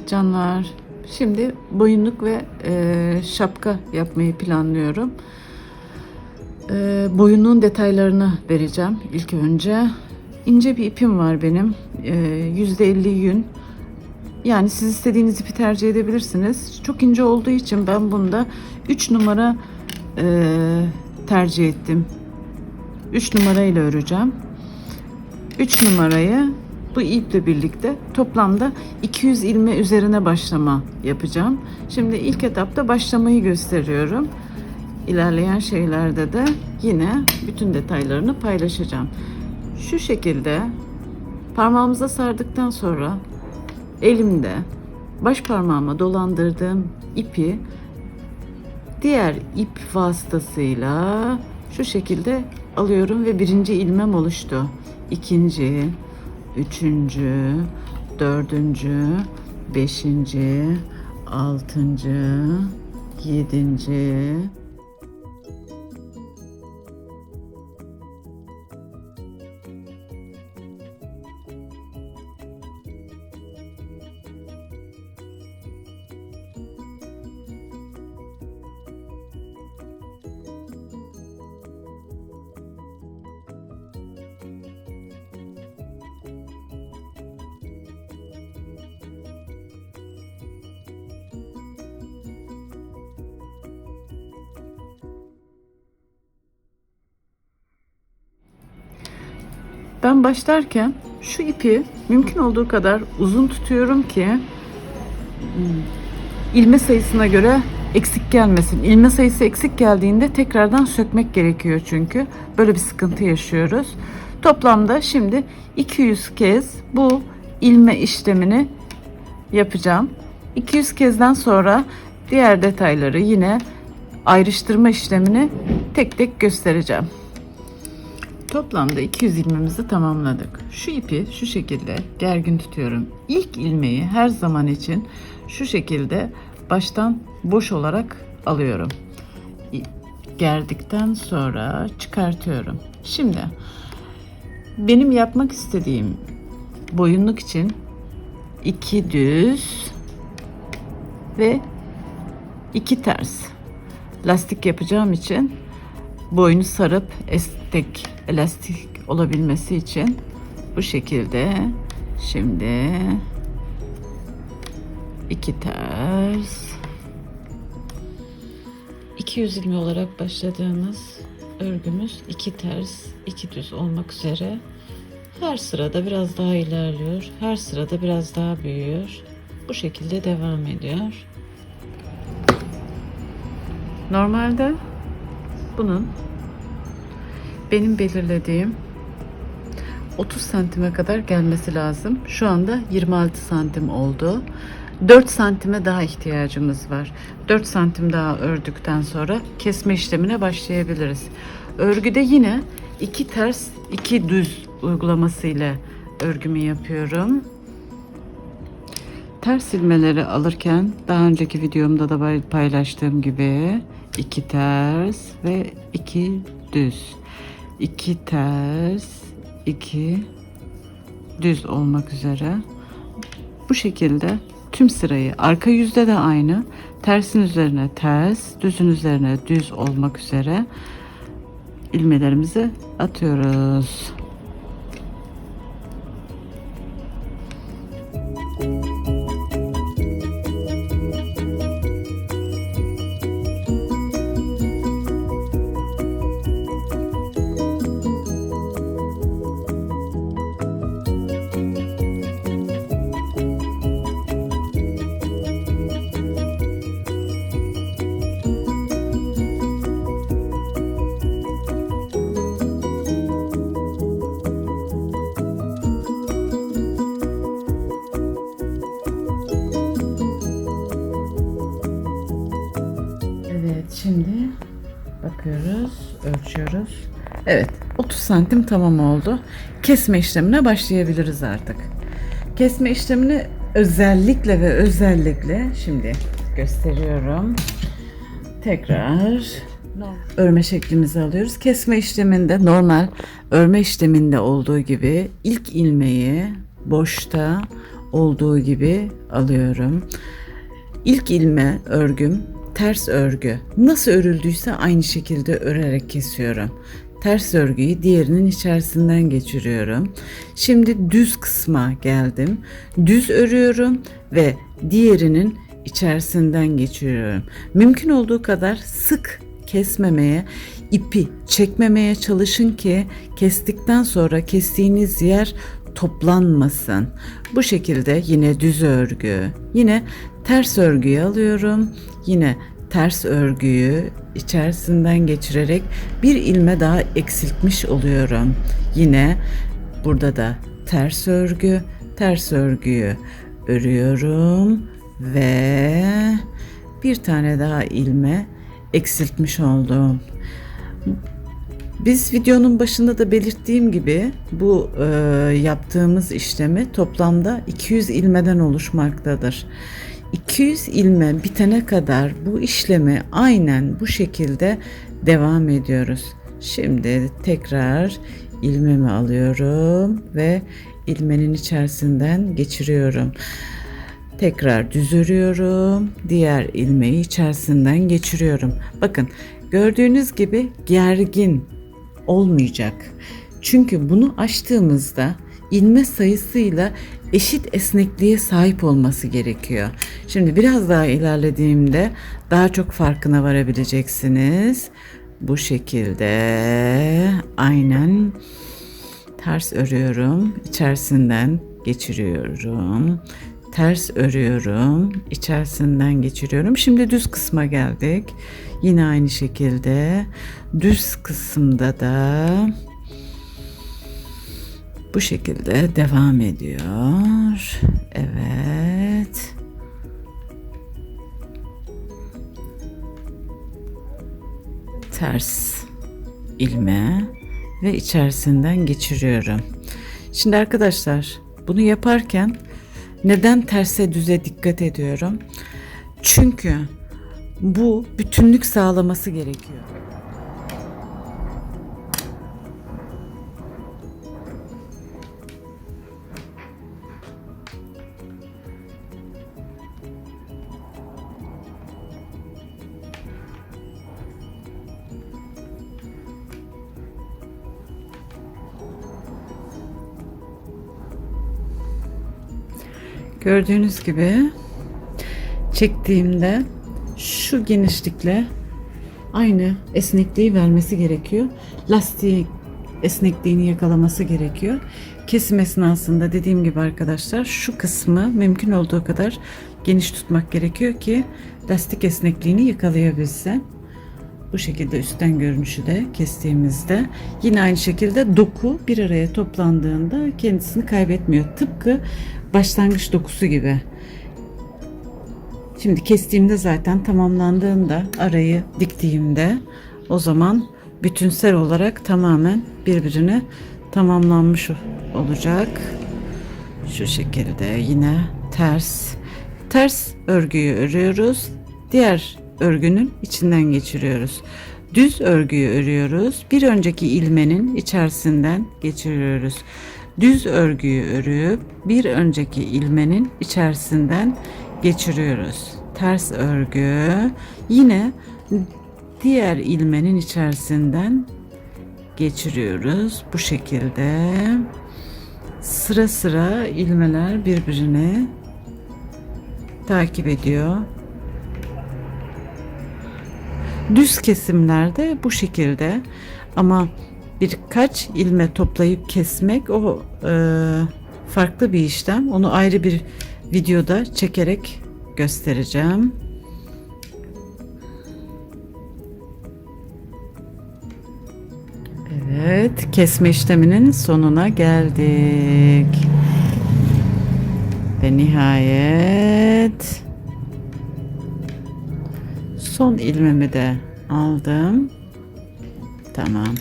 Evet canlar. Şimdi boyunluk ve e, şapka yapmayı planlıyorum. E, boyunluğun detaylarını vereceğim ilk önce. İnce bir ipim var benim. E, %50 yün. Yani siz istediğiniz ipi tercih edebilirsiniz. Çok ince olduğu için ben bunda 3 numara e, tercih ettim. 3 numarayla öreceğim. 3 numarayı bu iple birlikte toplamda 200 ilme üzerine başlama yapacağım. Şimdi ilk etapta başlamayı gösteriyorum. İlerleyen şeylerde de yine bütün detaylarını paylaşacağım. Şu şekilde parmağımıza sardıktan sonra elimde baş parmağıma dolandırdığım ipi diğer ip vasıtasıyla şu şekilde alıyorum ve birinci ilmem oluştu. İkinci, üçüncü, dördüncü, beşinci, altıncı, yedinci, Ben başlarken şu ipi mümkün olduğu kadar uzun tutuyorum ki hmm, ilme sayısına göre eksik gelmesin. İlme sayısı eksik geldiğinde tekrardan sökmek gerekiyor çünkü. Böyle bir sıkıntı yaşıyoruz. Toplamda şimdi 200 kez bu ilme işlemini yapacağım. 200 kezden sonra diğer detayları yine ayrıştırma işlemini tek tek göstereceğim. Toplamda 200 ilmemizi tamamladık. Şu ipi şu şekilde gergin tutuyorum. İlk ilmeği her zaman için şu şekilde baştan boş olarak alıyorum. Gerdikten sonra çıkartıyorum. Şimdi benim yapmak istediğim boyunluk için iki düz ve iki ters lastik yapacağım için boynu sarıp esnek elastik olabilmesi için bu şekilde şimdi iki ters. 200 ilmi olarak başladığımız örgümüz iki ters iki düz olmak üzere. Her sırada biraz daha ilerliyor her sırada biraz daha büyüyor. Bu şekilde devam ediyor. Normalde bunun benim belirlediğim 30 santime kadar gelmesi lazım. Şu anda 26 santim oldu. 4 santime daha ihtiyacımız var. 4 santim daha ördükten sonra kesme işlemine başlayabiliriz. Örgüde yine iki ters, iki düz uygulamasıyla örgümü yapıyorum. Ters ilmeleri alırken daha önceki videomda da paylaştığım gibi iki ters ve iki düz. iki ters, iki düz olmak üzere. Bu şekilde tüm sırayı arka yüzde de aynı. Tersin üzerine ters, düzün üzerine düz olmak üzere ilmelerimizi atıyoruz. Ölçüyoruz. Evet 30 santim tamam oldu. Kesme işlemine başlayabiliriz artık. Kesme işlemini özellikle ve özellikle şimdi gösteriyorum. Tekrar örme şeklimizi alıyoruz. Kesme işleminde normal örme işleminde olduğu gibi ilk ilmeği boşta olduğu gibi alıyorum. İlk ilme örgüm ters örgü. Nasıl örüldüyse aynı şekilde örerek kesiyorum. Ters örgüyü diğerinin içerisinden geçiriyorum. Şimdi düz kısma geldim. Düz örüyorum ve diğerinin içerisinden geçiriyorum. Mümkün olduğu kadar sık kesmemeye, ipi çekmemeye çalışın ki kestikten sonra kestiğiniz yer toplanmasın. Bu şekilde yine düz örgü, yine ters örgüyü alıyorum. Yine ters örgüyü içerisinden geçirerek bir ilme daha eksiltmiş oluyorum. Yine burada da ters örgü, ters örgüyü örüyorum ve bir tane daha ilme eksiltmiş oldum. Biz videonun başında da belirttiğim gibi bu e, yaptığımız işlemi toplamda 200 ilmeden oluşmaktadır. 200 ilme bitene kadar bu işlemi aynen bu şekilde devam ediyoruz. Şimdi tekrar ilmemi alıyorum ve ilmenin içerisinden geçiriyorum. Tekrar düz örüyorum. Diğer ilmeği içerisinden geçiriyorum. Bakın gördüğünüz gibi gergin olmayacak. Çünkü bunu açtığımızda ilme sayısıyla eşit esnekliğe sahip olması gerekiyor. Şimdi biraz daha ilerlediğimde daha çok farkına varabileceksiniz. Bu şekilde aynen ters örüyorum. içerisinden geçiriyorum. Ters örüyorum. içerisinden geçiriyorum. Şimdi düz kısma geldik. Yine aynı şekilde düz kısımda da bu şekilde devam ediyor. Evet. Ters ilme ve içerisinden geçiriyorum. Şimdi arkadaşlar bunu yaparken neden terse düze dikkat ediyorum? Çünkü bu bütünlük sağlaması gerekiyor. Gördüğünüz gibi çektiğimde şu genişlikle aynı esnekliği vermesi gerekiyor. Lastiği esnekliğini yakalaması gerekiyor. Kesim esnasında dediğim gibi arkadaşlar şu kısmı mümkün olduğu kadar geniş tutmak gerekiyor ki lastik esnekliğini yakalayabilsin. Bu şekilde üstten görünüşü de kestiğimizde yine aynı şekilde doku bir araya toplandığında kendisini kaybetmiyor. Tıpkı başlangıç dokusu gibi. Şimdi kestiğimde zaten tamamlandığında arayı diktiğimde o zaman bütünsel olarak tamamen birbirine tamamlanmış olacak. Şu şekilde yine ters ters örgüyü örüyoruz. Diğer örgünün içinden geçiriyoruz. Düz örgüyü örüyoruz. Bir önceki ilmenin içerisinden geçiriyoruz. Düz örgüyü örüp bir önceki ilmenin içerisinden geçiriyoruz. Ters örgü yine diğer ilmenin içerisinden geçiriyoruz. Bu şekilde sıra sıra ilmeler birbirini takip ediyor. Düz kesimlerde bu şekilde ama birkaç ilme toplayıp kesmek o e, farklı bir işlem. Onu ayrı bir videoda çekerek göstereceğim. Evet, kesme işleminin sonuna geldik. Ve nihayet son ilmemi de aldım. Tamam.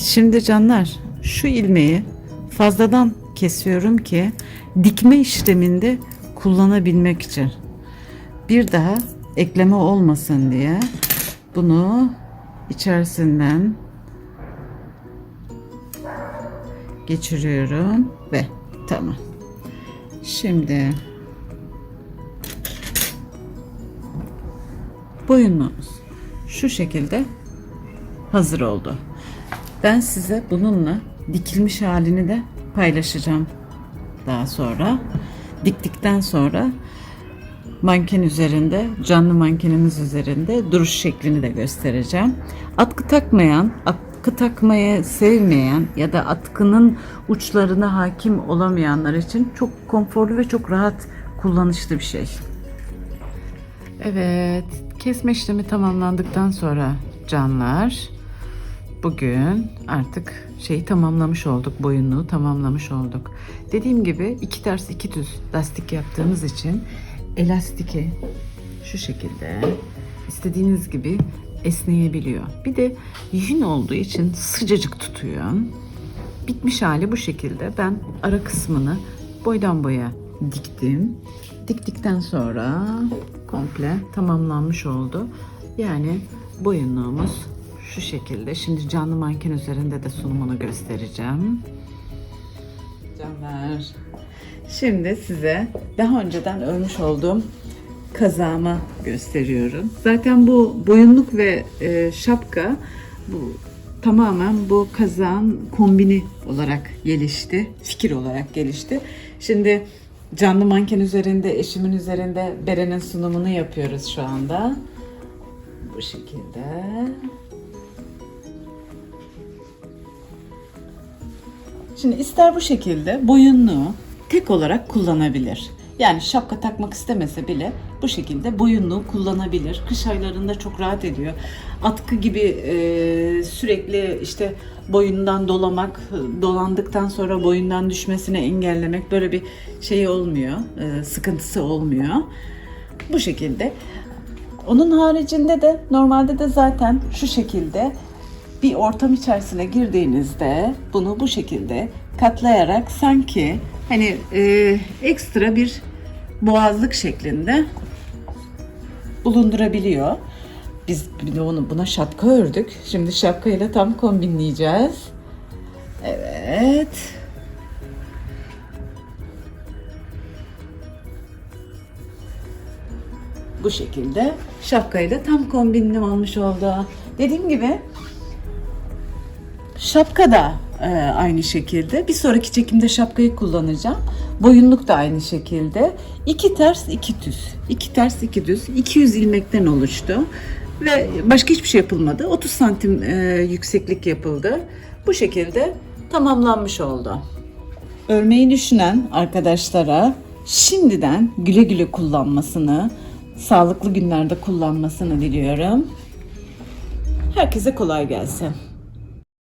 Şimdi canlar şu ilmeği fazladan kesiyorum ki dikme işleminde kullanabilmek için. Bir daha ekleme olmasın diye bunu içerisinden geçiriyorum ve tamam. Şimdi boyunluğumuz şu şekilde hazır oldu. Ben size bununla dikilmiş halini de paylaşacağım daha sonra. Diktikten sonra manken üzerinde, canlı mankenimiz üzerinde duruş şeklini de göstereceğim. Atkı takmayan, atkı takmayı sevmeyen ya da atkının uçlarına hakim olamayanlar için çok konforlu ve çok rahat kullanışlı bir şey. Evet, kesme işlemi tamamlandıktan sonra canlar bugün artık şeyi tamamlamış olduk, boyunluğu tamamlamış olduk. Dediğim gibi iki ters iki düz lastik yaptığımız için elastiki şu şekilde istediğiniz gibi esneyebiliyor. Bir de yün olduğu için sıcacık tutuyor. Bitmiş hali bu şekilde. Ben ara kısmını boydan boya diktim. Diktikten sonra komple tamamlanmış oldu. Yani boyunluğumuz şu şekilde. Şimdi canlı manken üzerinde de sunumunu göstereceğim. Canlar. Şimdi size daha önceden örmüş olduğum kazağımı gösteriyorum. Zaten bu boyunluk ve e, şapka bu tamamen bu kazağın kombini olarak gelişti. Fikir olarak gelişti. Şimdi canlı manken üzerinde, eşimin üzerinde Beren'in sunumunu yapıyoruz şu anda. Bu şekilde. Şimdi ister bu şekilde boyunluğu tek olarak kullanabilir. Yani şapka takmak istemese bile bu şekilde boyunluğu kullanabilir. Kış aylarında çok rahat ediyor. Atkı gibi e, sürekli işte boyundan dolamak, dolandıktan sonra boyundan düşmesini engellemek böyle bir şey olmuyor, e, sıkıntısı olmuyor. Bu şekilde. Onun haricinde de normalde de zaten şu şekilde bir ortam içerisine girdiğinizde bunu bu şekilde katlayarak sanki hani e, ekstra bir boğazlık şeklinde bulundurabiliyor. Biz onu buna şapka ördük. Şimdi şapkayla tam kombinleyeceğiz. Evet. Bu şekilde şapkayla tam kombinli olmuş oldu. Dediğim gibi Şapka da e, aynı şekilde. Bir sonraki çekimde şapkayı kullanacağım. Boyunluk da aynı şekilde. İki ters, iki düz. İki ters, iki düz. 200 ilmekten oluştu. Ve başka hiçbir şey yapılmadı. 30 santim e, yükseklik yapıldı. Bu şekilde tamamlanmış oldu. Örmeyi düşünen arkadaşlara şimdiden güle güle kullanmasını, sağlıklı günlerde kullanmasını diliyorum. Herkese kolay gelsin.